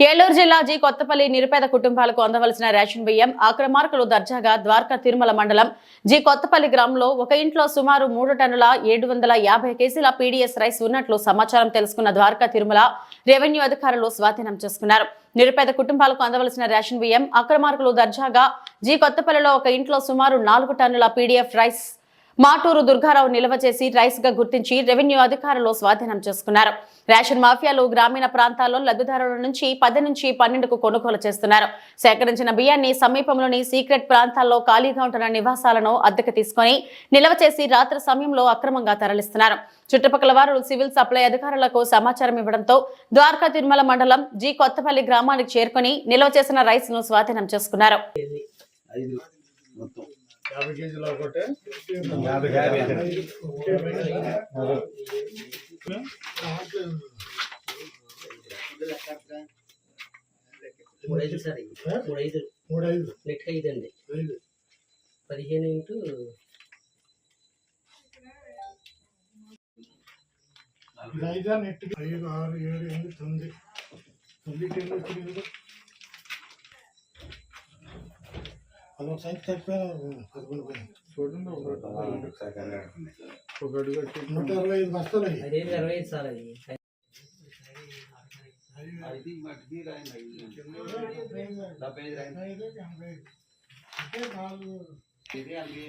ఏలూరు జిల్లా జీ కొత్తపల్లి నిరుపేద కుటుంబాలకు అందవలసిన రేషన్ బియ్యం ఆక్రమార్కులు దర్జాగా ద్వారకా తిరుమల మండలం జీ కొత్తపల్లి గ్రామంలో ఒక ఇంట్లో సుమారు మూడు టన్నుల ఏడు వందల యాభై కేజీల పీడీఎస్ రైస్ ఉన్నట్లు సమాచారం తెలుసుకున్న ద్వారకా తిరుమల రెవెన్యూ అధికారులు స్వాధీనం చేసుకున్నారు. నిరుపేద కుటుంబాలకు అందవలసిన రేషన్ బియ్యం అక్రమార్కులు దర్జాగా జి కొత్తపల్లిలో ఒక ఇంట్లో సుమారు నాలుగు టన్నుల పీడీఎఫ్ రైస్ మాటూరు దుర్గారావు నిల్వ చేసి రైస్గా గుర్తించి రెవెన్యూ అధికారులు స్వాధీనం చేసుకున్నారు. రేషన్ మాఫియాలు గ్రామీణ ప్రాంతాల్లో లబ్ధిదారుల నుంచి పది నుంచి పన్నెండుకు కొనుగోలు చేస్తున్నారు. సేకరించిన బియ్యాన్ని సమీపంలోని సీక్రెట్ ప్రాంతాల్లో ఖాళీగా ఉంటున్న నివాసాలను అద్దెకు తీసుకొని నిల్వ చేసి రాత్రి సమయంలో అక్రమంగా తరలిస్తున్నారు. చుట్టుపక్కల వారు సివిల్ సప్లై అధికారులకు సమాచారం ఇవ్వడంతో ద్వారకా తిరుమల మండలం జి కొత్తపల్లి గ్రామానికి చేరుకొని నిల్వ చేసిన రైస్ను స్వాధీనం చేసుకున్నారు. యాభై కేజీలు ఒకటి. యాభై యాభై మూడు ఐదు సార్. మూడు ఐదు మూడు ఐదు నెట్ ఐదు. అండి పదిహేను ఇంటూ ఇది ఐదా నెట్ ఐదు ఆరు ఏడు ఎనిమిది తొమ్మిది. తొమ్మిది టెన్ साइड साइड पे फसबन होई सोडून दो पकड गट नोट 60 बसतलो ही अरे 60 साल ही आई थिंक बट भी राय नहीं दा पेज राय नहीं ये भाग तेरे आगे